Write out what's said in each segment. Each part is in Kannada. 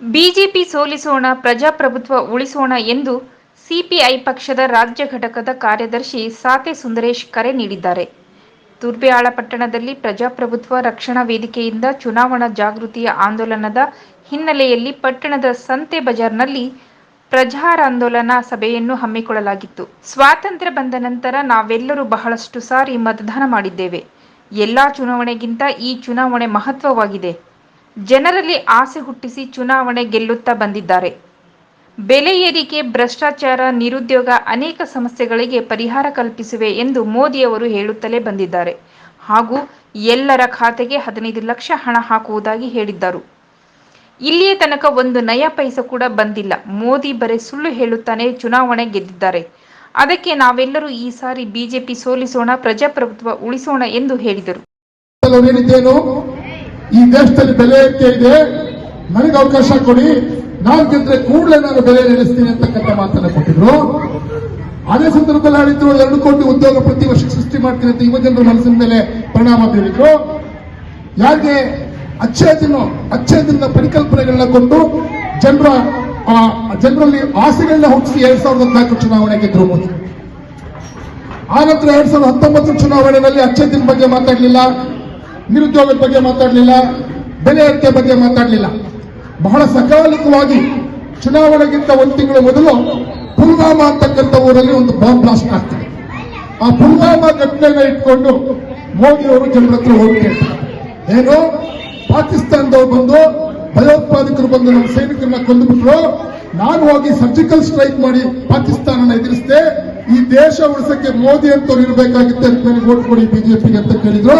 ಬಿಜೆಪಿ ಸೋಲಿಸೋಣ, ಪ್ರಜಾಪ್ರಭುತ್ವ ಉಳಿಸೋಣ ಎಂದು ಸಿಪಿಐ ಪಕ್ಷದ ರಾಜ್ಯ ಘಟಕದ ಕಾರ್ಯದರ್ಶಿ ಸಾತೆ ಸುಂದರೇಶ್ ಕರೆ ನೀಡಿದ್ದಾರೆ. ತುರ್ಬೆಯಾಳ ಪಟ್ಟಣದಲ್ಲಿ ಪ್ರಜಾಪ್ರಭುತ್ವ ರಕ್ಷಣಾ ವೇದಿಕೆಯಿಂದ ಚುನಾವಣಾ ಜಾಗೃತಿಯ ಆಂದೋಲನದ ಹಿನ್ನೆಲೆಯಲ್ಲಿ ಪಟ್ಟಣದ ಸಂತೆ ಬಜಾರ್ನಲ್ಲಿ ಪ್ರಜಾರಾಂದೋಲನ ಸಭೆಯನ್ನು ಹಮ್ಮಿಕೊಳ್ಳಲಾಗಿತ್ತು. ಸ್ವಾತಂತ್ರ್ಯ ಬಂದ ನಂತರ ನಾವೆಲ್ಲರೂ ಬಹಳಷ್ಟು ಸಾರಿ ಮತದಾನ ಮಾಡಿದ್ದೇವೆ. ಎಲ್ಲಾ ಚುನಾವಣೆಗಿಂತ ಈ ಚುನಾವಣೆ ಮಹತ್ವವಾಗಿದೆ. ಜನರಲ್ಲಿ ಆಸೆ ಹುಟ್ಟಿಸಿ ಚುನಾವಣೆ ಗೆಲ್ಲುತ್ತಾ ಬಂದಿದ್ದಾರೆ. ಬೆಲೆ ಏರಿಕೆ, ಭ್ರಷ್ಟಾಚಾರ, ನಿರುದ್ಯೋಗ ಅನೇಕ ಸಮಸ್ಯೆಗಳಿಗೆ ಪರಿಹಾರ ಕಲ್ಪಿಸಿವೆ ಎಂದು ಮೋದಿಯವರು ಹೇಳುತ್ತಲೇ ಬಂದಿದ್ದಾರೆ. ಹಾಗೂ ಎಲ್ಲರ ಖಾತೆಗೆ ಹದಿನೈದು ಲಕ್ಷ ಹಣ ಹಾಕುವುದಾಗಿ ಹೇಳಿದ್ದರು. ಇಲ್ಲಿಯ ತನಕ ಒಂದು ನಯ ಪೈಸ ಕೂಡ ಬಂದಿಲ್ಲ. ಮೋದಿ ಬರೆ ಸುಳ್ಳು ಹೇಳುತ್ತಾನೆ ಚುನಾವಣೆ ಗೆದ್ದಿದ್ದಾರೆ. ಅದಕ್ಕೆ ನಾವೆಲ್ಲರೂ ಈ ಸಾರಿ ಬಿಜೆಪಿ ಸೋಲಿಸೋಣ, ಪ್ರಜಾಪ್ರಭುತ್ವ ಉಳಿಸೋಣ ಎಂದು ಹೇಳಿದರು. ಈ ದೇಶದಲ್ಲಿ ಬೆಲೆ ಏರಿಕೆ ಇದೆ, ನನಗೆ ಅವಕಾಶ ಕೊಡಿ, ನಾನು ಗೆದ್ರೆ ಕೂಡಲೇ ನಾನು ಬೆಲೆ ನಡೆಸ್ತೀನಿ ಅಂತಕ್ಕಂಥ ಮಾತನ್ನ ಕೊಟ್ಟಿದ್ರು. ಅದೇ ಸಂದರ್ಭದಲ್ಲಿ ಹೇಳಿದ್ರು ಎರಡು ಕೋಟಿ ಉದ್ಯೋಗ ಪ್ರತಿ ವರ್ಷ ಸೃಷ್ಟಿ ಮಾಡ್ತೀನಿ ಅಂತ ಯುವ ಜನರ ಮನಸ್ಸಿನ ಮೇಲೆ ಪರಿಣಾಮ ಬೀರಿದ್ರು. ಯಾಕೆ ಅಚ್ಚೇ ದಿನ ಅಚ್ಚೇ ದಿನ ಪರಿಕಲ್ಪನೆಗಳನ್ನ ಕೊಂಡು ಜನರ ಜನರಲ್ಲಿ ಆಸೆಗಳನ್ನ ಹುಟ್ಟಿಸಿ ಎರಡ್ ಸಾವಿರದ ಹದಿನಾಲ್ಕು ಚುನಾವಣೆ ಗೆದ್ರು ಮೋದಿ. ಆ ನಂತರ ಎರಡ್ ಸಾವಿರದ ಹತ್ತೊಂಬತ್ತು ಚುನಾವಣೆಯಲ್ಲಿ ಅಚ್ಚೇದಿನ ಬಗ್ಗೆ ಮಾತಾಡಲಿಲ್ಲ. ನಿರುದ್ಯೋಗದ ಬಗ್ಗೆ ಮಾತಾಡಲಿಲ್ಲ, ಬೆಲೆ ಏರಿಕೆ ಬಗ್ಗೆ ಮಾತಾಡಲಿಲ್ಲ. ಬಹಳ ಸಕಾಲಿಕವಾಗಿ ಚುನಾವಣೆಗಿಂತ ಒಂದು ತಿಂಗಳು ಮೊದಲು ಪುಲ್ವಾಮಾ ಅಂತಕ್ಕಂಥ ಊರಲ್ಲಿ ಒಂದು ಬಾಂಬ್ ಬ್ಲಾಸ್ಟ್ ಆಗ್ತದೆ. ಆ ಪುಲ್ವಾಮಾ ಘಟನೆನ ಇಟ್ಕೊಂಡು ಮೋದಿಯವರು ಜನರ ಹತ್ರ ಹೋಗಿ ಕೇಳ್ತಾರೆ. ಏನು? ಪಾಕಿಸ್ತಾನದವ್ರು ಬಂದು ಭಯೋತ್ಪಾದಕರು ಬಂದು ನಮ್ಮ ಸೈನಿಕರನ್ನ ಕೊಂದುಬಿಟ್ರು. ನಾನು ಹೋಗಿ ಸರ್ಜಿಕಲ್ ಸ್ಟ್ರೈಕ್ ಮಾಡಿ ಪಾಕಿಸ್ತಾನನ ಎದುರಿಸಿದೆ. ಈ ದೇಶ ಉಳಿಸಕ್ಕೆ ಮೋದಿ ಅಂತವ್ರು ಇರಬೇಕಾಗಿತ್ತು ಅಂತ ನನಗೆ ಓಟ್ ಕೊಡಿ ಬಿಜೆಪಿಗೆ ಅಂತ ಕೇಳಿದ್ರು.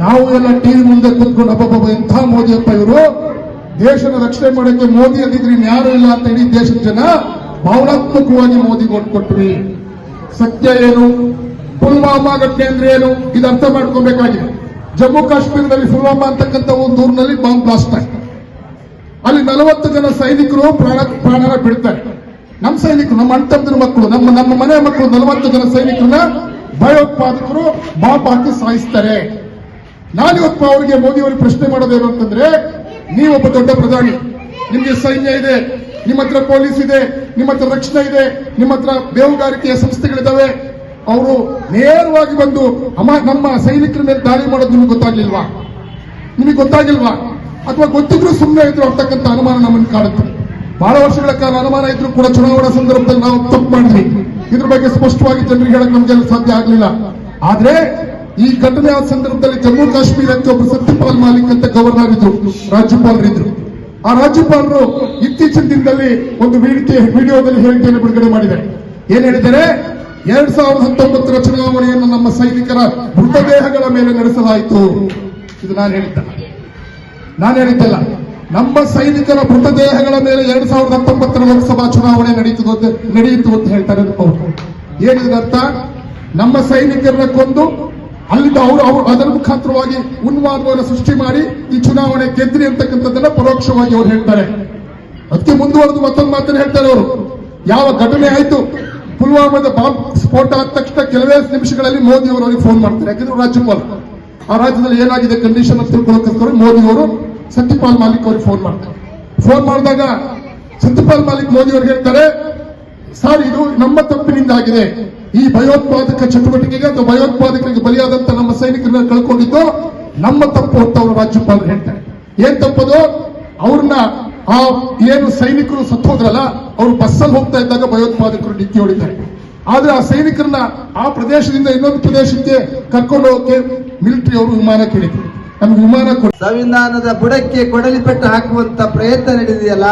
ನಾವು ಎಲ್ಲ ಟಿವಿ ಮುಂದೆ ಕೂತ್ಕೊಂಡು ಅಬ್ಬಬ್ಬ ಎಂಥ ಮೋದಿಯಪ್ಪ ಇವರು? ದೇಶನ ರಕ್ಷಣೆ ಮಾಡೋಕ್ಕೆ ಮೋದಿ ಅಂದಿದ್ರೆ ಯಾರು ಇಲ್ಲ ಅಂತ ಇಡೀ ದೇಶದ ಜನ ಭಾವನಾತ್ಮಕವಾಗಿ ಮೋದಿ ಕೊಟ್ರಿ ಸತ್ಯ ಏನು? ಪುಲ್ವಾಮಾ ಘಟನೆ ಅಂದ್ರೆ ಏನು? ಇದು ಅರ್ಥ ಮಾಡ್ಕೋಬೇಕಾಗಿದೆ. ಜಮ್ಮು ಕಾಶ್ಮೀರದಲ್ಲಿ ಪುಲ್ವಾಮಾ ಅಂತಕ್ಕಂಥ ಒಂದು ಊರಿನಲ್ಲಿ ಬಾಂಬ್ ಬ್ಲಾಸ್ಟ್ ಆಯ್ತು. ಅಲ್ಲಿ ನಲವತ್ತು ಜನ ಸೈನಿಕರು ಪ್ರಾಣ, ಪ್ರಾಣನ ಬಿಡ್ತಾರೆ. ನಮ್ಮ ಸೈನಿಕರು, ನಮ್ಮ ಅಣ್ತಮ್ಮದ್ರ ಮಕ್ಕಳು, ನಮ್ಮ ನಮ್ಮ ಮನೆ ಮಕ್ಕಳು, ನಲವತ್ತು ಜನ ಸೈನಿಕರನ್ನ ಭಯೋತ್ಪಾದಕರು ಬಾಂಬ್ ಹಾಕಿ ಸಾಯಿಸ್ತಾರೆ. ನಾನಿವತ್ತು ಅವರಿಗೆ ಮೋದಿ ಅವರಿಗೆ ಪ್ರಶ್ನೆ ಮಾಡೋದೇನು ಅಂತಂದ್ರೆ ನೀವೊಬ್ಬ ದೊಡ್ಡ ಪ್ರಧಾನಿ. ನಿಮ್ಗೆ ಸೈನ್ಯ ಇದೆ, ನಿಮ್ಮ ಹತ್ರ ಪೊಲೀಸ್ ಇದೆ, ನಿಮ್ಮ ಹತ್ರ ರಕ್ಷಣೆ ಇದೆ, ನಿಮ್ಮ ಹತ್ರ ಬೇಹುಗಾರಿಕೆಯ ಸಂಸ್ಥೆಗಳಿದ್ದಾವೆ ಅವರು ನೇರವಾಗಿ ಬಂದು ನಮ್ಮ ಸೈನಿಕರ ಮೇಲೆ ದಾಳಿ ಮಾಡೋದು ನಿಮ್ಗೆ ಗೊತ್ತಾಗ್ಲಿಲ್ವಾ? ನಿಮಗೆ ಗೊತ್ತಾಗಿಲ್ವಾ? ಅಥವಾ ಗೊತ್ತಿದ್ರು ಸುಮ್ಮನೆ ಇದ್ರು ಅಂತಕ್ಕಂಥ ಅನುಮಾನ ನಮ್ಮನ್ನು ಕಾಡುತ್ತೆ. ಬಹಳ ವರ್ಷಗಳ ಕಾಲ ಅನುಮಾನ ಇದ್ರು ಕೂಡ ಚುನಾವಣಾ ಸಂದರ್ಭದಲ್ಲಿ ನಾವು ತಪ್ಪು ಮಾಡಿದ್ವಿ. ಇದ್ರ ಬಗ್ಗೆ ಸ್ಪಷ್ಟವಾಗಿ ಜನರಿಗೆ ಹೇಳಕ್ ನಮ್ಗೆಲ್ಲ ಸಾಧ್ಯ ಆಗಲಿಲ್ಲ. ಆದ್ರೆ ಈ ಘಟನೆ ಆದ ಸಂದರ್ಭದಲ್ಲಿ ಜಮ್ಮು ಕಾಶ್ಮೀರಕ್ಕೆ ಒಬ್ಬರು ಸತ್ಯಪಾಲ್ ಮಾಲಿಕ್ ಅಂತ ಗವರ್ನರ್ ಇದ್ರು ರಾಜ್ಯಪಾಲರಿದ್ರು ಆ ರಾಜ್ಯಪಾಲರು ಇತ್ತೀಚಿನ ದಿನದಲ್ಲಿ ಒಂದು ವೇದಿಕೆ, ವಿಡಿಯೋದಲ್ಲಿ ಹೇಳಿಕೆಯನ್ನು ಬಿಡುಗಡೆ ಮಾಡಿದ್ದಾರೆ. ಏನ್ ಹೇಳಿದ್ದಾರೆ? ಎರಡ್ ಸಾವಿರದ ಹತ್ತೊಂಬತ್ತರ ಚುನಾವಣೆಯನ್ನು ನಮ್ಮ ಸೈನಿಕರ ಮೃತದೇಹಗಳ ಮೇಲೆ ನಡೆಸಲಾಯಿತು. ಇದು ನಾನು ಹೇಳಿದ್ದ. ನಾನು ಹೇಳಿದ್ದಲ್ಲ. ನಮ್ಮ ಸೈನಿಕರ ಮೃತದೇಹಗಳ ಮೇಲೆ ಎರಡ್ ಸಾವಿರದ ಹತ್ತೊಂಬತ್ತರ ಲೋಕಸಭಾ ಚುನಾವಣೆ ನಡೀತು ನಡೆಯಿತು ಅಂತ ಹೇಳ್ತಾರೆ ಏನಿದ್ರ ಅರ್ಥ? ನಮ್ಮ ಸೈನಿಕರನ್ನ ಕೊಂದು ಅಲ್ಲಿಂದ ಅವರು ಅವರು ಅದರ ಮುಖಾಂತರವಾಗಿ ಉನ್ಮಾದವನ್ನು ಸೃಷ್ಟಿ ಮಾಡಿ ಈ ಚುನಾವಣೆ ಗೆದ್ರಿ ಅಂತಕ್ಕಂಥದ್ದನ್ನ ಪರೋಕ್ಷವಾಗಿ ಅವರು ಹೇಳ್ತಾರೆ. ಅದಕ್ಕೆ ಮುಂದುವರೆದು ಮತ್ತೊಂದು ಮಾತನ್ನು ಹೇಳ್ತಾರೆ ಅವರು. ಯಾವ ಘಟನೆ ಆಯ್ತು? ಪುಲ್ವಾಮಾದ ಬಾಂಬ್ ಸ್ಫೋಟ ಆದ ತಕ್ಷಣ ಕೆಲವೇ ನಿಮಿಷಗಳಲ್ಲಿ ಮೋದಿ ಅವರು ಅವರಿಗೆ ಫೋನ್ ಮಾಡ್ತಾರೆ. ಯಾಕಂದ್ರೆ ರಾಜ್ಯಪಾಲ್ ಆ ರಾಜ್ಯದಲ್ಲಿ ಏನಾಗಿದೆ ಕಂಡೀಷನ್ ಅಂತ ತಿಳ್ಕೊಳ್ಳೋಕ್ಕೋಸ್ಕರ ಮೋದಿ ಅವರು ಸತ್ಯಪಾಲ್ ಮಾಲಿಕ್ ಅವ್ರಿಗೆ ಫೋನ್ ಮಾಡ್ತಾರೆ. ಫೋನ್ ಮಾಡಿದಾಗ ಸತ್ಯಪಾಲ್ ಮಾಲಿಕ್ ಮೋದಿ ಅವ್ರಿಗೆ ಹೇಳ್ತಾರೆ ಸರ್ ಇದು ನಮ್ಮ ಆಗಿದೆ. ಈ ಭಯೋತ್ಪಾದಕ ಚಟುವಟಿಕೆಗೆ ಅಥವಾ ಭಯೋತ್ಪಾದಕರಿಗೆ ಬಲಿಯಾದಂತ ನಮ್ಮ ಸೈನಿಕರನ್ನ ಕಳ್ಕೊಂಡಿದ್ದು ನಮ್ಮ ತಪ್ಪು ಅಂತ ಅವರು ರಾಜ್ಯಪಾಲರು ಹೇಳ್ತಾರೆ. ಏನ್ ತಪ್ಪದು? ಅವ್ರನ್ನ ಆ ಏನು ಸೈನಿಕರು ಸತ್ತೋದ್ರಲ್ಲ, ಅವರು ಬಸ್ಸಲ್ಲಿ ಹೋಗ್ತಾ ಇದ್ದಾಗ ಭಯೋತ್ಪಾದಕರು ಡಿಕ್ಕಿ ಹೊಡಿತಾರೆ. ಆದ್ರೆ ಆ ಸೈನಿಕರನ್ನ ಆ ಪ್ರದೇಶದಿಂದ ಇನ್ನೊಂದು ಪ್ರದೇಶಕ್ಕೆ ಕರ್ಕೊಂಡು ಹೋಗಕ್ಕೆ ಮಿಲಿಟರಿ ಅವರು ವಿಮಾನ ಕೇಳಿದ್ರು. ನಮ್ಗೆ ವಿಮಾನ ಸಂವಿಧಾನದ ಬುಡಕ್ಕೆ ಕೊಡಲಿ ಪೆಟ್ಟು ಹಾಕುವಂತ ಪ್ರಯತ್ನ ನಡೆದಿದೆಯಲ್ಲ?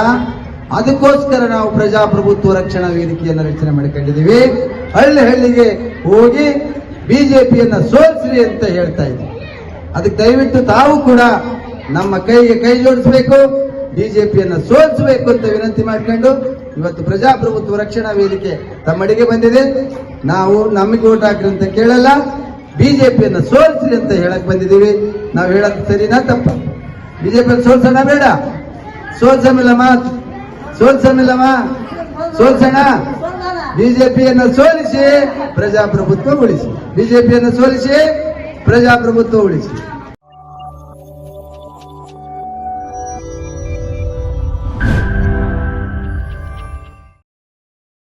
ಅದಕ್ಕೋಸ್ಕರ ನಾವು ಪ್ರಜಾಪ್ರಭುತ್ವ ರಕ್ಷಣಾ ವೇದಿಕೆಯನ್ನು ರಚನೆ ಮಾಡಿಕೊಂಡಿದ್ದೀವಿ. ಹಳ್ಳಿ ಹಳ್ಳಿಗೆ ಹೋಗಿ ಬಿಜೆಪಿಯನ್ನ ಸೋಲಿಸ್ರಿ ಅಂತ ಹೇಳ್ತಾ ಇದ್ದೀವಿ ಅದಕ್ಕೆ ದಯವಿಟ್ಟು ತಾವು ಕೂಡ ನಮ್ಮ ಕೈಗೆ ಕೈ ಜೋಡಿಸಬೇಕು, ಬಿಜೆಪಿಯನ್ನ ಸೋಲಿಸಬೇಕು ಅಂತ ವಿನಂತಿ ಮಾಡ್ಕೊಂಡು ಇವತ್ತು ಪ್ರಜಾಪ್ರಭುತ್ವ ರಕ್ಷಣಾ ವೇದಿಕೆ ತಮ್ಮಡಿಗೆ ಬಂದಿದೆ. ನಾವು ನಮಗೆ ಓಟ್ ಹಾಕ್ರಿ ಅಂತ ಕೇಳಲ್ಲ, ಬಿಜೆಪಿಯನ್ನ ಸೋಲಿಸ್ರಿ ಅಂತ ಹೇಳಕ್ ಬಂದಿದ್ದೀವಿ. ನಾವು ಹೇಳಕ್ ಸರಿನಾ ತಪ್ಪ? ಬಿಜೆಪಿಯನ್ನು ಸೋಲ್ಸೋಣ ಬೇಡ. ಸೋಲ್ಸಮಿಲ್ಲಮ್ಮ ಸೋಲ್ಸಮಿಲ್ಲಮ್ಮ ಸೋಲ್ಸಣ? ಬಿಜೆಪಿಯನ್ನು ಸೋಲಿಸಿ ಪ್ರಜಾಪ್ರಭುತ್ವ ಉಳಿಸಿ. ಬಿಜೆಪಿಯನ್ನು ಸೋಲಿಸಿ ಪ್ರಜಾಪ್ರಭುತ್ವ ಉಳಿಸಿ.